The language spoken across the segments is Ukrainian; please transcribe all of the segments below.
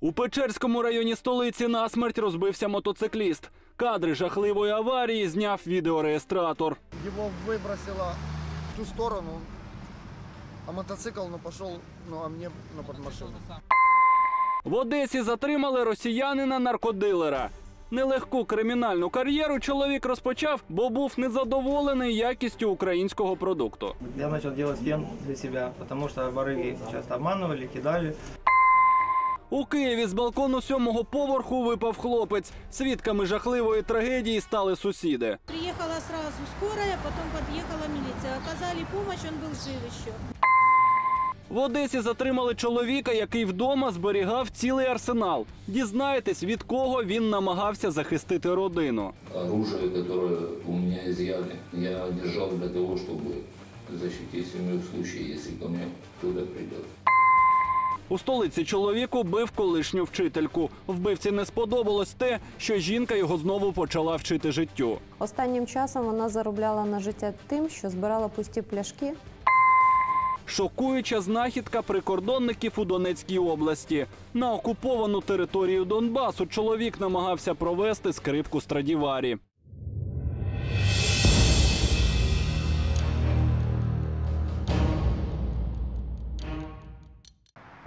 У Печерському районі столиці насмерть розбився мотоцикліст. Кадри жахливої аварії зняв відеореєстратор. Его выбросило в ту сторону, а мотоцикл ну, пошел, ну а мне ну, под машину. В Одесі затримали росіянина наркодилера. Нелегку кримінальну кар'єру чоловік розпочав, бо був незадоволений якістю українського продукту. Я начал делать фен для себя, потому что барыги часто обманывали, кидали. У Києві з балкону сьомого поверху випав хлопець. Свідками жахливої трагедії стали сусіди. Приехала сразу скорая, потом подъехала милиция. Оказали помощь, он был жив еще. В Одесі затримали чоловіка, який вдома зберігав цілий арсенал. Дізнаєтесь, від кого він намагався захистити родину. оружие, которое у меня изъяли, я держал для того, чтобы защитить семью в случае, если ко мне кто-то придет. У столиці чоловік убив колишню вчительку. Вбивці не сподобалось те, що жінка його знову почала вчити життю. Останнім часом вона заробляла на життя тим, що збирала пусті пляшки Шокуюча знахідка прикордонників у Донецькій області. На окуповану територію Донбасу чоловік намагався провести скрипку Страдіварі.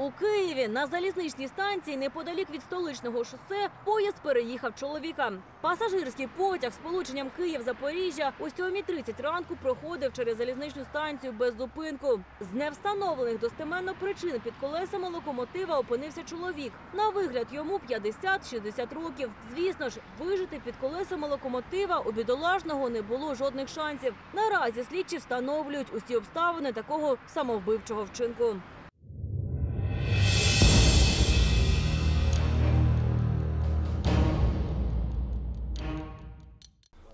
У Києві на залізничній станції неподалік від столичного шосе поїзд переїхав чоловіка. Пасажирський потяг з полученням Київ-Запоріжжя о 7.30 ранку проходив через залізничну станцію без зупинку. З невстановлених достеменно причин під колесами локомотива опинився чоловік. На вигляд йому 50-60 років. Звісно ж, вижити під колесами локомотива у бідолажного не було жодних шансів. Наразі слідчі встановлюють усі обставини такого самовбивчого вчинку.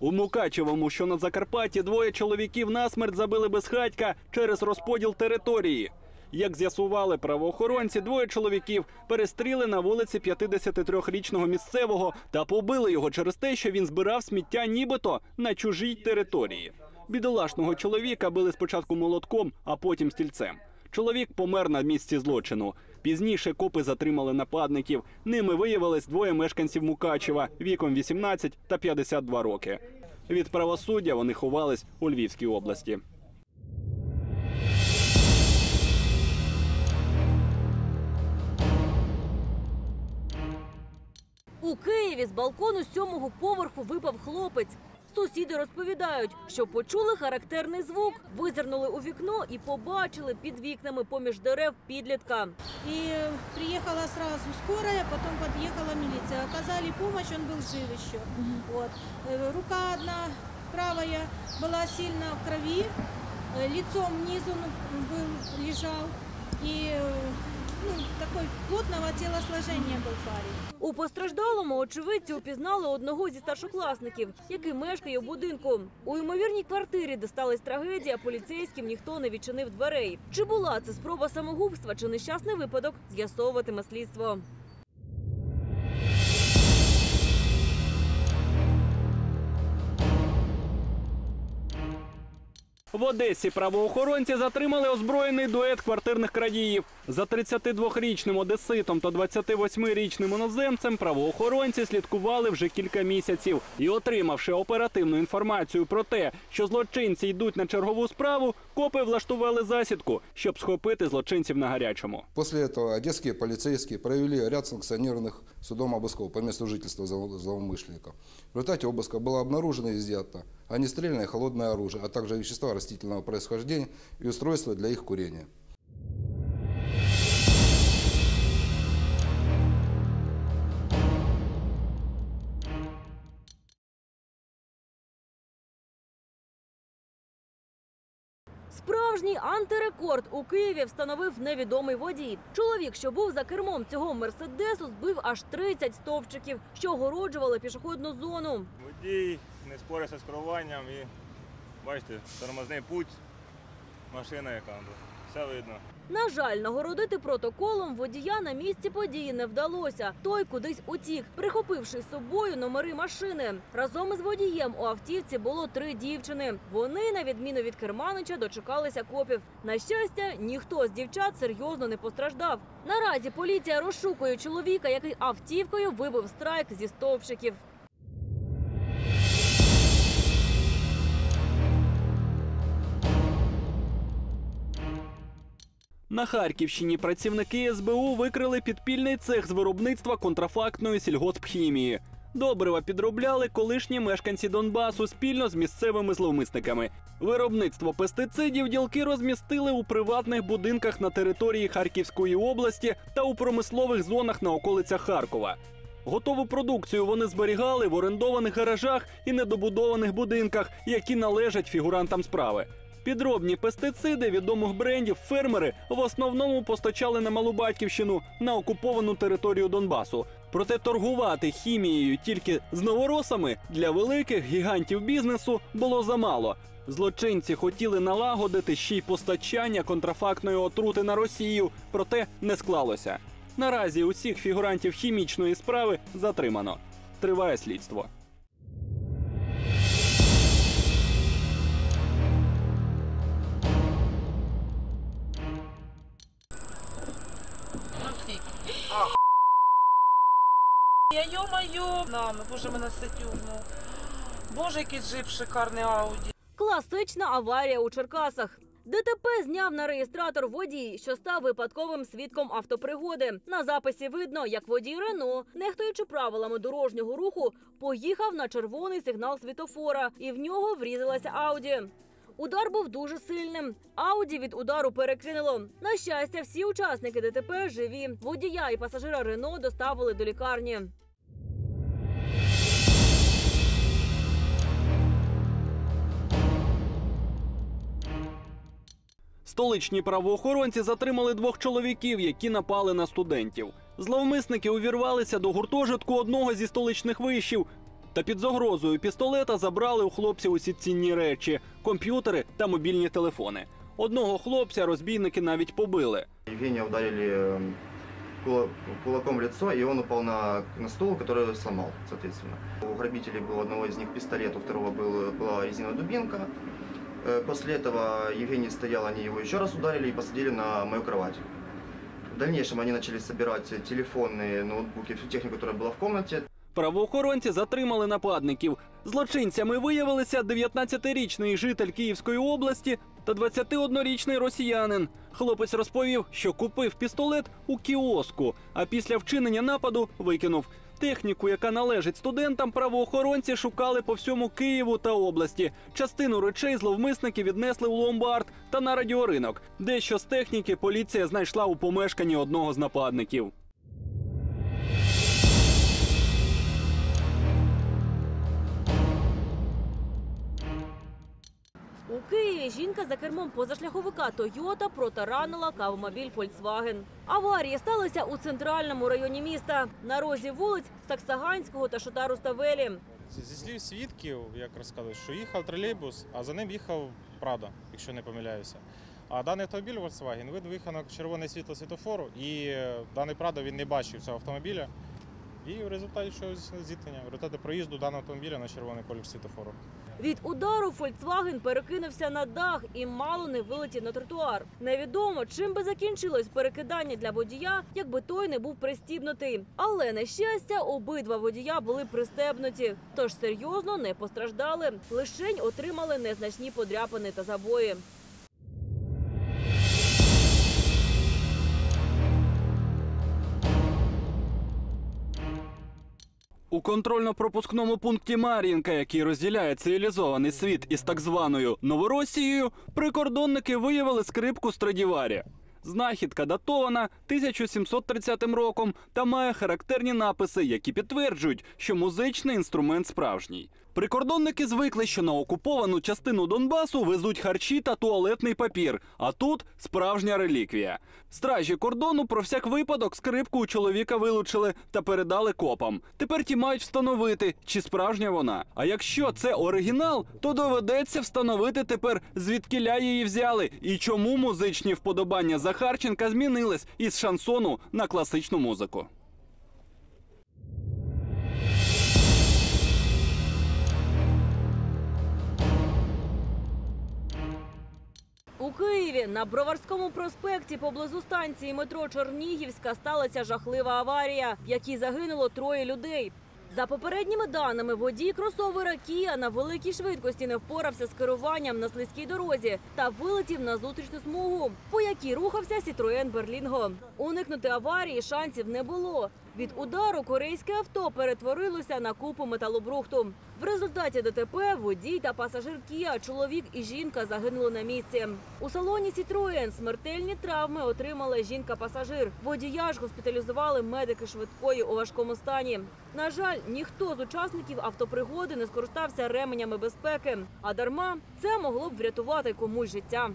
У Мукачевому, що на Закарпатті, двоє чоловіків насмерть забили безхатька через розподіл території. Як з'ясували правоохоронці, двоє чоловіків перестріли на вулиці 53-річного місцевого та побили його через те, що він збирав сміття нібито на чужій території. Бідолашного чоловіка били спочатку молотком, а потім стільцем. Чоловік помер на місці злочину. Пізніше копи затримали нападників. Ними виявилось двоє мешканців Мукачева віком 18 та 52 роки. Від правосуддя вони ховались у Львівській області. У Києві з балкону сьомого поверху випав хлопець. Сусіди розповідають, що почули характерний звук, визирнули у вікно і побачили під вікнами поміж дерев підлітка. И э, приехала сразу скорая, потом подъехала милиция. Оказали помощь, он был жив еще. Вот. Э, Рука одна правая была сильно в крови, э, лицом внизу ну, был, лежал. Ну, такой плотного телосложения был парень. У постраждалому очевидці упізнали одного зі старшокласників, який мешкає в будинку. У ймовірній квартирі, де сталася трагедія, поліцейським ніхто не відчинив дверей. Чи була це спроба самогубства чи нещасний випадок, з'ясовуватиме слідство. В Одесі правоохоронці затримали озброєний дует квартирних крадіїв. За 32-річним одеситом та 28-річним іноземцем правоохоронці слідкували вже кілька місяців і, отримавши оперативну інформацію про те, що злочинці йдуть на чергову справу, копи влаштували засідку, щоб схопити злочинців на гарячому. После этого одесские полицейские провели ряд санкционированных судом обысков по месту жительства зло- злоумышленников. В результате обыска было обнаружено и изъято огнестрельное и холодное оружие, а также вещества растительного происхождения и устройства для их курения. Справжній антирекорд у Києві встановив невідомий водій. Чоловік, що був за кермом цього мерседесу, збив аж 30 стовпчиків, що огороджували пішохідну зону. Водій не спорився з керуванням і бачите, тормозний путь машина яка тут. Все видно. На жаль, нагородити протоколом водія на місці події не вдалося. Той кудись утік, прихопивши з собою номери машини. Разом із водієм у автівці було три дівчини. Вони, на відміну від керманича, дочекалися копів. На щастя, ніхто з дівчат серйозно не постраждав. Наразі поліція розшукує чоловіка, який автівкою вибив страйк зі стовпчиків. На Харківщині працівники СБУ викрили підпільний цех з виробництва контрафактної сільгоспхімії. Добрива підробляли колишні мешканці Донбасу спільно з місцевими зловмисниками. Виробництво пестицидів ділки розмістили у приватних будинках на території Харківської області та у промислових зонах на околицях Харкова. Готову продукцію вони зберігали в орендованих гаражах і недобудованих будинках, які належать фігурантам справи. Підробні пестициди відомих брендів фермери в основному постачали на малу батьківщину на окуповану територію Донбасу. Проте торгувати хімією тільки з новоросами для великих гігантів бізнесу було замало. Злочинці хотіли налагодити ще й постачання контрафактної отрути на Росію, проте не склалося. Наразі усіх фігурантів хімічної справи затримано. Триває слідство. Я йо-моє, нами, боже мене сетюгнув. Боже, який джип шикарний Ауді. Класична аварія у Черкасах. ДТП зняв на реєстратор водій, що став випадковим свідком автопригоди. На записі видно, як водій Рено, нехтуючи правилами дорожнього руху, поїхав на червоний сигнал світофора, і в нього врізалася Ауді. Удар був дуже сильним. Ауді від удару перекинуло. На щастя, всі учасники ДТП живі. Водія і пасажира Рено доставили до лікарні. Столичні правоохоронці затримали двох чоловіків, які напали на студентів. Зловмисники увірвалися до гуртожитку одного зі столичних вишів. Та під загрозою пістолета забрали у хлопців усі цінні речі, комп'ютери та мобільні телефони. Одного хлопця розбійники навіть побили. Евгения ударили э, кула- кулаком в лицо, и он упал на, на стул, который сломал, соответственно. У грабителей был у одного из них пистолет, у второго был, была резиновая дубинка. Э, После этого Евгений стоял, они его еще раз ударили и посадили на мою кровать. В дальнейшем они начали собирать телефоны, ноутбуки, всю технику, которая была в комнате. Правоохоронці затримали нападників. Злочинцями виявилися 19-річний житель Київської області та 21-річний росіянин. Хлопець розповів, що купив пістолет у кіоску, а після вчинення нападу викинув. Техніку, яка належить студентам, правоохоронці шукали по всьому Києву та області. Частину речей зловмисники віднесли у ломбард та на радіоринок. Дещо з техніки поліція знайшла у помешканні одного з нападників. У Києві жінка за кермом позашляховика Тойота протаранила кавомобіль Volkswagen. Аварії сталися у центральному районі міста на розі вулиць Саксаганського та Шотару Ставелі. Зі слів свідків, як розказують, що їхав тролейбус, а за ним їхав Прада, якщо не помиляюся. А даний автомобіль Volkswagen виїхав на червоне світло світофору, і е, даний Прада він не бачив цього автомобіля. І в результаті чогось зіткнення, в результаті проїзду даного автомобіля на червоний колір світофору. Від удару Фольксваген перекинувся на дах і мало не вилетів на тротуар. Невідомо, чим би закінчилось перекидання для водія, якби той не був пристібнутий. Але на щастя, обидва водія були пристебнуті, тож серйозно не постраждали. Лишень отримали незначні подряпини та забої. У контрольно-пропускному пункті Мар'їнка, який розділяє цивілізований світ із так званою Новоросією, прикордонники виявили скрипку Страдіварі. Знахідка датована 1730 роком та має характерні написи, які підтверджують, що музичний інструмент справжній. Прикордонники звикли, що на окуповану частину Донбасу везуть харчі та туалетний папір. А тут справжня реліквія. Стражі кордону про всяк випадок скрипку у чоловіка вилучили та передали копам. Тепер ті мають встановити, чи справжня вона. А якщо це оригінал, то доведеться встановити тепер, звідкиля її взяли і чому музичні вподобання Захарченка змінились із шансону на класичну музику. У Києві на Броварському проспекті поблизу станції метро Чернігівська сталася жахлива аварія, в якій загинуло троє людей. За попередніми даними, водій кросовера Кія на великій швидкості не впорався з керуванням на слизькій дорозі та вилетів на зустрічну смугу, по якій рухався Сітроєн Берлінго. Уникнути аварії шансів не було. Від удару корейське авто перетворилося на купу металобрухту. В результаті ДТП водій та пасажир Кія, чоловік і жінка загинули на місці. У салоні Сітроєн смертельні травми отримала жінка-пасажир. Водія ж госпіталізували медики швидкої у важкому стані. На жаль, ніхто з учасників автопригоди не скористався ременями безпеки. А дарма це могло б врятувати комусь життя.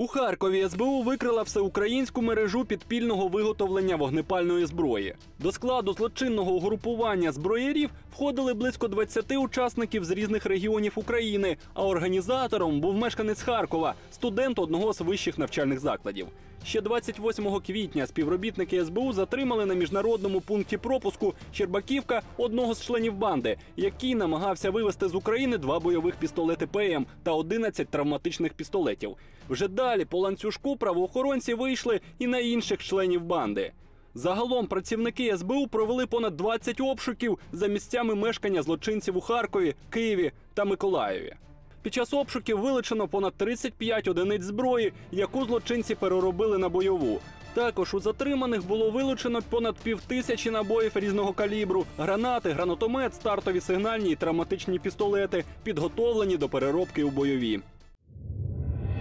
У Харкові СБУ викрила всеукраїнську мережу підпільного виготовлення вогнепальної зброї. До складу злочинного угрупування зброярів входили близько 20 учасників з різних регіонів України. А організатором був мешканець Харкова, студент одного з вищих навчальних закладів. Ще 28 квітня співробітники СБУ затримали на міжнародному пункті пропуску Щербаківка одного з членів банди, який намагався вивезти з України два бойових пістолети ПМ та 11 травматичних пістолетів. Вже далі по ланцюжку правоохоронці вийшли і на інших членів банди. Загалом працівники СБУ провели понад 20 обшуків за місцями мешкання злочинців у Харкові, Києві та Миколаєві. Під час обшуків вилучено понад 35 одиниць зброї, яку злочинці переробили на бойову. Також у затриманих було вилучено понад півтисячі набоїв різного калібру, гранати, гранатомет, стартові сигнальні і травматичні пістолети, підготовлені до переробки у бойові.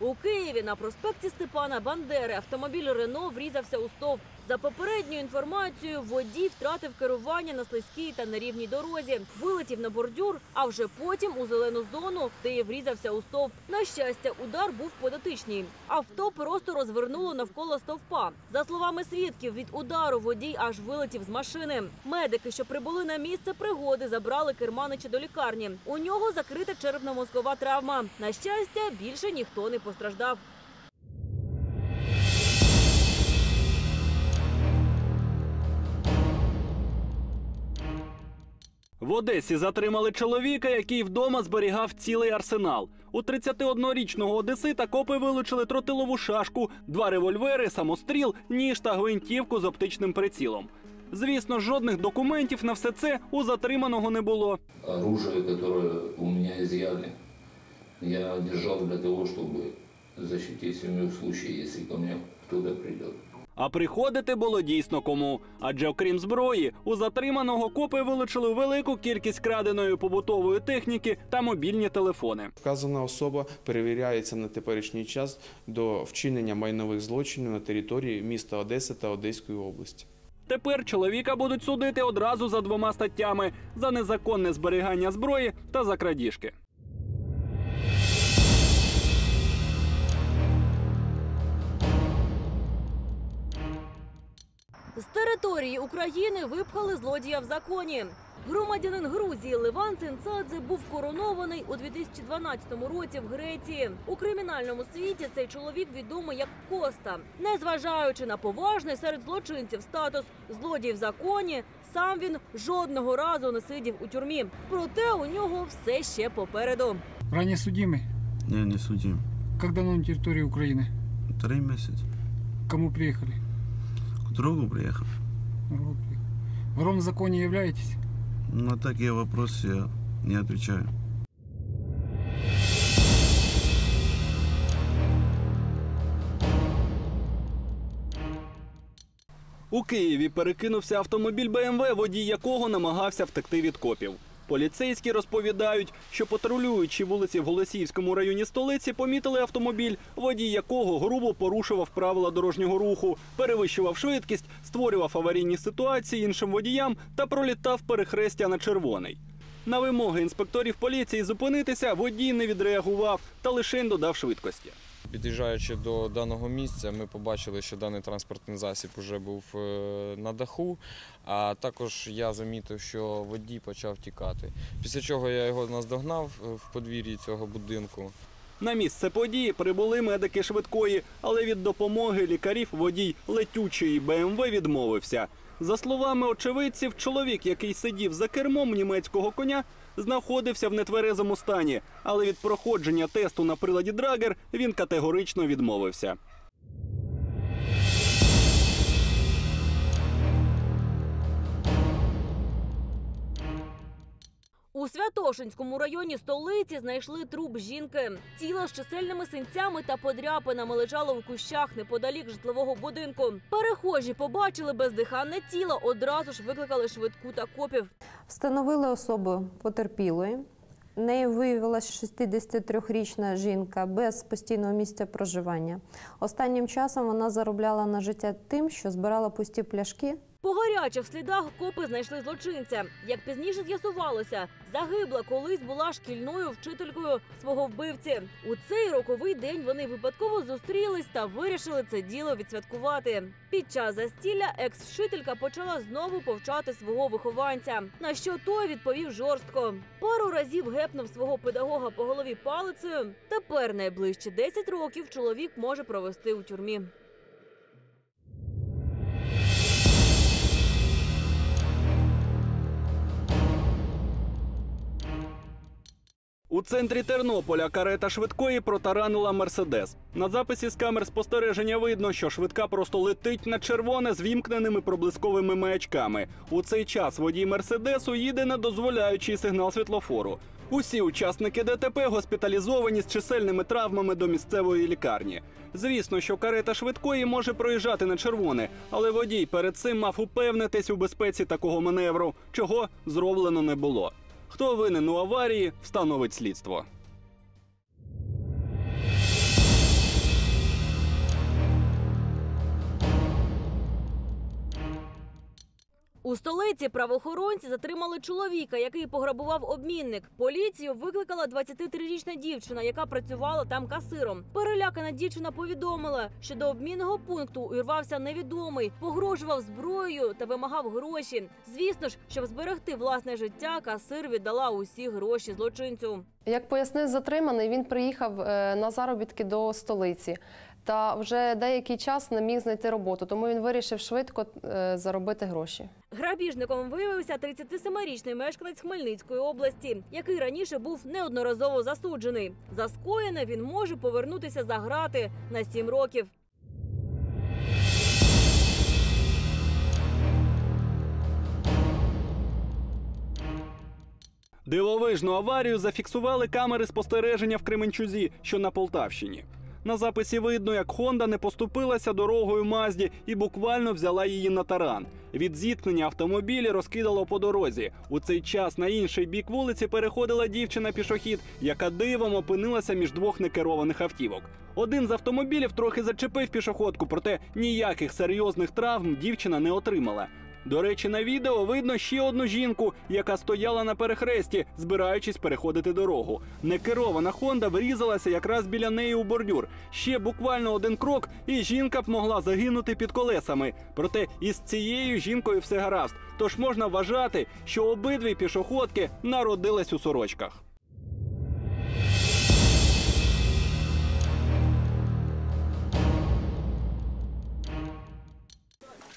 У Києві на проспекті Степана Бандери автомобіль Рено врізався у стовп. За попередньою інформацією, водій втратив керування на слизькій та нерівній дорозі, вилетів на бордюр, а вже потім у зелену зону, де і врізався у стовп. На щастя, удар був податичній. Авто просто розвернуло навколо стовпа. За словами свідків, від удару водій аж вилетів з машини. Медики, що прибули на місце пригоди, забрали керманича до лікарні. У нього закрита черепно-мозкова травма. На щастя, більше ніхто не постраждав. В Одесі затримали чоловіка, який вдома зберігав цілий арсенал. У 31-річного одесита копи вилучили тротилову шашку, два револьвери, самостріл, ніж та гвинтівку з оптичним прицілом. Звісно, жодних документів на все це у затриманого не було. Оружие, которое у меня изъяли, я держал для того, чтобы защитить семью в случае, если ко мне кто-то придет. А приходити було дійсно кому. Адже окрім зброї, у затриманого копи вилучили велику кількість краденої побутової техніки та мобільні телефони. Вказана особа перевіряється на теперішній час до вчинення майнових злочинів на території міста Одеси та Одеської області. Тепер чоловіка будуть судити одразу за двома статтями: за незаконне зберігання зброї та за крадіжки. З території України випхали злодія в законі. Громадянин Грузії Ливан Цинцадзе був коронований у 2012 році в Греції. У кримінальному світі цей чоловік відомий як Коста. Незважаючи на поважний серед злочинців статус злодій в законі, сам він жодного разу не сидів у тюрмі. Проте у нього все ще попереду. Ранее судимый? Не, не судим. Как давно на территории Украины? Три месяца. К Кому приехали? К другу приехал. Вот. Вором в законе являетесь? На такие вопросы я не отвечаю. У Києві перекинувся автомобіль БМВ, водій якого намагався втекти від копів. Поліцейські розповідають, що патрулюючи вулиці в Голосіївському районі столиці, помітили автомобіль, водій якого грубо порушував правила дорожнього руху, перевищував швидкість, створював аварійні ситуації іншим водіям та пролітав перехрестя на червоний. На вимоги інспекторів поліції зупинитися водій не відреагував та лише додав швидкості. Під'їжджаючи до даного місця, ми побачили, що даний транспортний засіб вже був е, на даху. А також я замітив, що водій почав тікати. Після чого я його наздогнав е, в подвір'ї цього будинку. На місце події прибули медики швидкої, але від допомоги лікарів водій летючої БМВ відмовився. За словами очевидців, чоловік, який сидів за кермом німецького коня, знаходився в нетверезому стані, але від проходження тесту на приладі Драгер він категорично відмовився. У Святошинському районі столиці знайшли труп жінки. Тіло з чисельними синцями та подряпинами лежало у кущах неподалік житлового будинку. Перехожі побачили бездиханне тіло, одразу ж викликали швидку та копів. Встановили особу потерпілої. Нею виявилася 63-річна жінка без постійного місця проживання. Останнім часом вона заробляла на життя тим, що збирала пусті пляшки По гарячих слідах копи знайшли злочинця. Як пізніше з'ясувалося, загибла колись була шкільною вчителькою свого вбивці. У цей роковий день вони випадково зустрілись та вирішили це діло відсвяткувати. Під час застілля екс-вчителька почала знову повчати свого вихованця. На що той відповів жорстко. Пару разів гепнув свого педагога по голові палицею. Тепер найближчі 10 років чоловік може провести у тюрмі. У центрі Тернополя карета швидкої протаранила Мерседес. На записі з камер спостереження видно, що швидка просто летить на червоне з вімкненими проблисковими маячками. У цей час водій Мерседесу їде на дозволяючий сигнал світлофору. Усі учасники ДТП госпіталізовані з чисельними травмами до місцевої лікарні. Звісно, що карета швидкої може проїжджати на червоне, але водій перед цим мав упевнитись у безпеці такого маневру, чого зроблено не було. Хто винен у аварії, встановить слідство. У столиці правоохоронці затримали чоловіка, який пограбував обмінник. Поліцію викликала 23-річна дівчина, яка працювала там касиром. Перелякана дівчина повідомила, що до обмінного пункту увірвався невідомий, погрожував зброєю та вимагав гроші. Звісно ж, щоб зберегти власне життя, касир віддала усі гроші злочинцю. Як пояснив затриманий, він приїхав е, на заробітки до столиці та вже деякий час не міг знайти роботу, тому він вирішив швидко е, заробити гроші. Грабіжником виявився 37-річний мешканець Хмельницької області, який раніше був неодноразово засуджений. За скоєне він може повернутися за грати на 7 років. Дивовижну аварію зафіксували камери спостереження в Кременчузі, що на Полтавщині. На записі видно, як Хонда не поступилася дорогою Мазді і буквально взяла її на таран. Від зіткнення автомобілі розкидало по дорозі. У цей час на інший бік вулиці переходила дівчина-пішохід, яка дивом опинилася між двох некерованих автівок. Один з автомобілів трохи зачепив пішоходку, проте ніяких серйозних травм дівчина не отримала. До речі, на відео видно ще одну жінку, яка стояла на перехресті, збираючись переходити дорогу. Некерована Хонда врізалася якраз біля неї у бордюр. Ще буквально один крок, і жінка б могла загинути під колесами. Проте із цією жінкою все гаразд. Тож можна вважати, що обидві пішоходки народились у сорочках.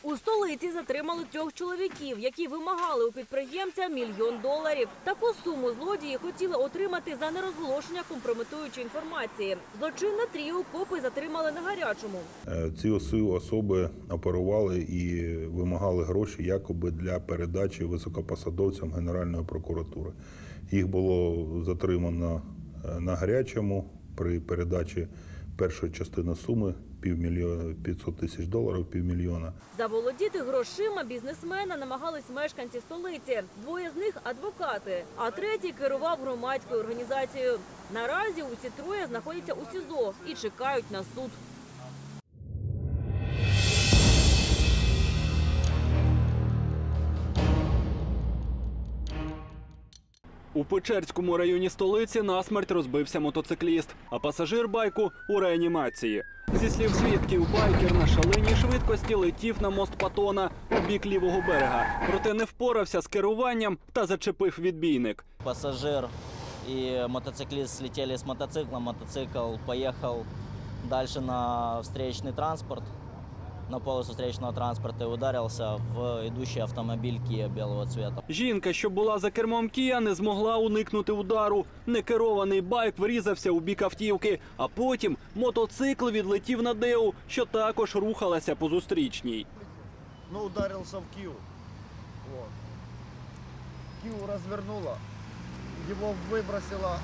У столиці затримали трьох чоловіків, які вимагали у підприємця мільйон доларів. Таку суму злодії хотіли отримати за нерозголошення компрометуючої інформації. Злочинне тріо копи затримали на гарячому. Е, Ці особи оперували і вимагали гроші якоби для передачі високопосадовцям Генеральної прокуратури. Їх було затримано е, на гарячому при передачі перша частина суми півмільйона 500 тисяч доларів, півмільйона. Заволодіти грошима бізнесмена намагались мешканці столиці. Двоє з них адвокати, а третій керував громадською організацією. Наразі усі троє знаходяться у СІЗО і чекають на суд. У Печерському районі столиці насмерть розбився мотоцикліст, а пасажир байку у реанімації. Зі слів свідків, байкер на шаленій швидкості летів на мост Патона у бік лівого берега, проте не впорався з керуванням та зачепив відбійник. Пассажир и мотоциклист слетели с мотоцикла. Мотоцикл поехал дальше на встречный транспорт, на полосу встречного транспорта и ударился в идущий автомобиль Kia белого цвета. Жінка, що була за кермом Кія, не змогла уникнути удару. Некерований байк врізався у бік автівки, а потім мотоцикл відлетів на Деу, що також рухалася по зустрічній. Ну, ударился в Киев. Вот. Киев развернуло. Его выбросило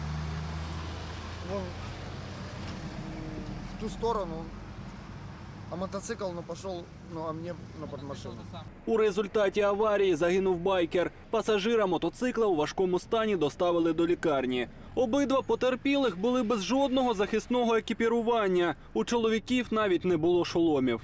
в ту сторону. А мотоцикл, ну, пошел, ну, а мне на подмашину. У результаті аварії загинув байкер. Пасажира мотоцикла у важкому стані доставили до лікарні. Обидва потерпілих були без жодного захисного екіпірування. У чоловіків навіть не було шоломів.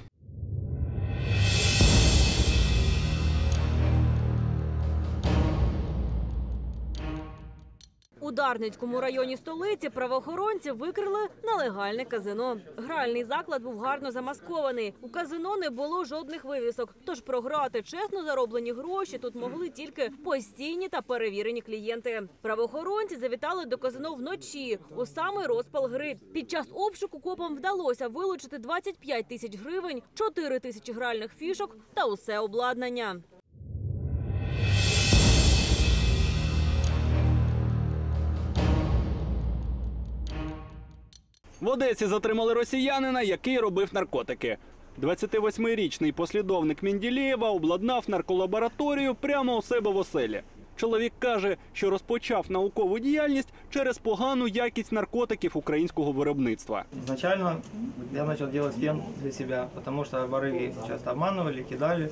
Дарницькому районі столиці правоохоронці викрили нелегальне казино. Гральний заклад був гарно замаскований. У казино не було жодних вивісок. Тож програти чесно зароблені гроші тут могли тільки постійні та перевірені клієнти. Правоохоронці завітали до казино вночі у самий розпал гри. Під час обшуку копам вдалося вилучити 25 тисяч гривень, 4 тисячі гральних фішок та усе обладнання. В Одесі затримали росіянина, який робив наркотики. 28-річний послідовник Менділєєва обладнав нарколабораторію прямо у себе в оселі. Чоловік каже, що розпочав наукову діяльність через погану якість наркотиків українського виробництва. Изначально я начал делать фен для себя, потому что воры часто обманывали, кидали.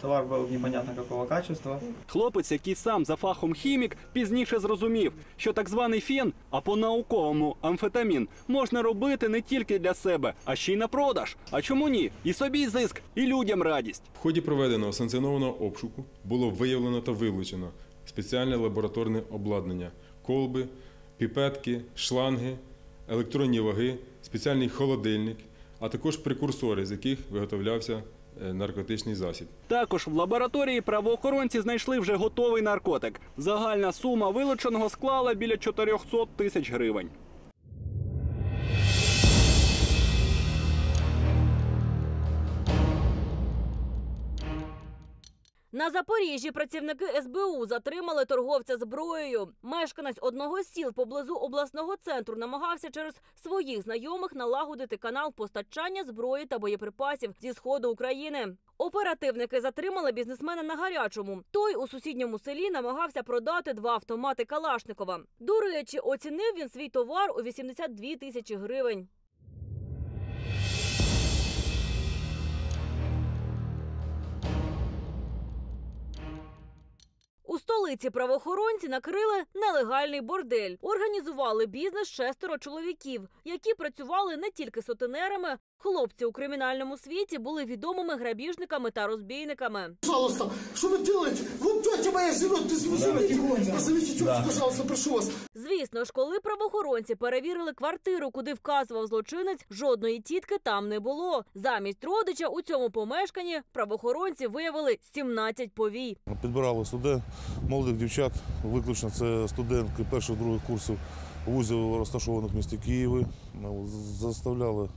Товар был непонятно какого качества. Хлопець, який сам за фахом хімік, пізніше зрозумів, що так званий фен, а по-науковому амфетамін, можна робити не тільки для себе, а ще й на продаж. А чому ні? І собі зиск, і людям радість. В ході проведеного санкціонованого обшуку було виявлено та вилучено спеціальне лабораторне обладнання, колби, піпетки, шланги, електронні ваги, спеціальний холодильник, а також прекурсори, з яких виготовлявся е, наркотичний засіб. Також в лабораторії правоохоронці знайшли вже готовий наркотик. Загальна сума вилученого склала біля 400 тисяч гривень. На Запоріжжі працівники СБУ затримали торговця зброєю. Мешканець одного з сіл поблизу обласного центру намагався через своїх знайомих налагодити канал постачання зброї та боєприпасів зі сходу України. Оперативники затримали бізнесмена на гарячому. Той у сусідньому селі намагався продати два автомати Калашникова. До речі, оцінив він свій товар у 82 тисячі гривень. Столиці правоохоронці накрили нелегальний бордель. Організували бізнес шестеро чоловіків, які працювали не тільки сутенерами. Хлопці у кримінальному світі були відомими грабіжниками та розбійниками. Пожалуйста, что вы делаете? Вот тетя моя живет, позовите, позовите тетю, пожалуйста, прошу вас. Звісно ж, коли правоохоронці перевірили квартиру, куди вказував злочинець, жодної тітки там не було. Замість родича у цьому помешканні правоохоронці виявили 17 повій. Підбирали сюди молодих дівчат, виключно це студентки перших других курсів вузів, розташованих в місті Києві. Заставляли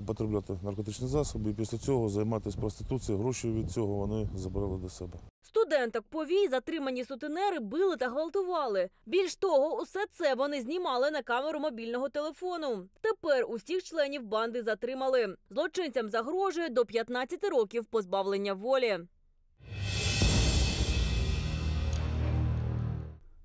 употребляти наркотичні засоби і після цього займатися проституцією. Гроші від цього вони забирали до себе. Студенток повій затримані сутенери били та гвалтували. Більш того, усе це вони знімали на камеру мобільного телефону. Тепер усіх членів банди затримали. Злочинцям загрожує до 15 років позбавлення волі.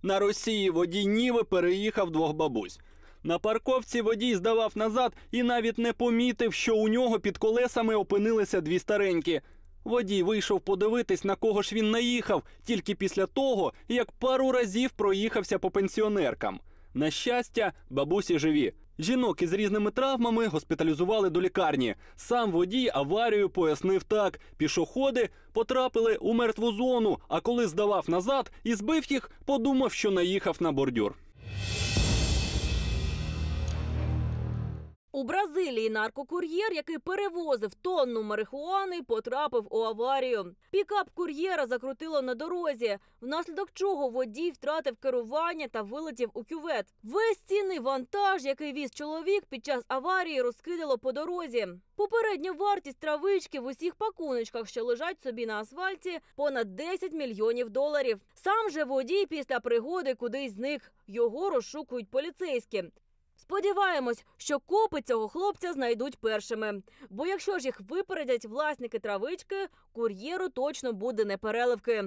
На Росії водій Ніви переїхав двох бабусь. На парковці водій здавав назад і навіть не помітив, що у нього під колесами опинилися дві старенькі. Водій вийшов подивитись, на кого ж він наїхав, тільки після того, як пару разів проїхався по пенсіонеркам. На щастя, бабусі живі. Жінок із різними травмами госпіталізували до лікарні. Сам водій аварію пояснив так: пішоходи потрапили у мертву зону, а коли здавав назад і збив їх, подумав, що наїхав на бордюр. У Бразилії наркокур'єр, який перевозив тонну марихуани, потрапив у аварію. Пікап кур'єра закрутило на дорозі, внаслідок чого водій втратив керування та вилетів у кювет. Весь цінний вантаж, який віз чоловік під час аварії, розкидало по дорозі. Попередня вартість травички в усіх пакуночках, що лежать собі на асфальті, понад 10 мільйонів доларів. Сам же водій після пригоди кудись зник. Його розшукують поліцейські. Сподіваємось, що копи цього хлопця знайдуть першими. Бо якщо ж їх випередять власники травички, кур'єру точно буде непереливки.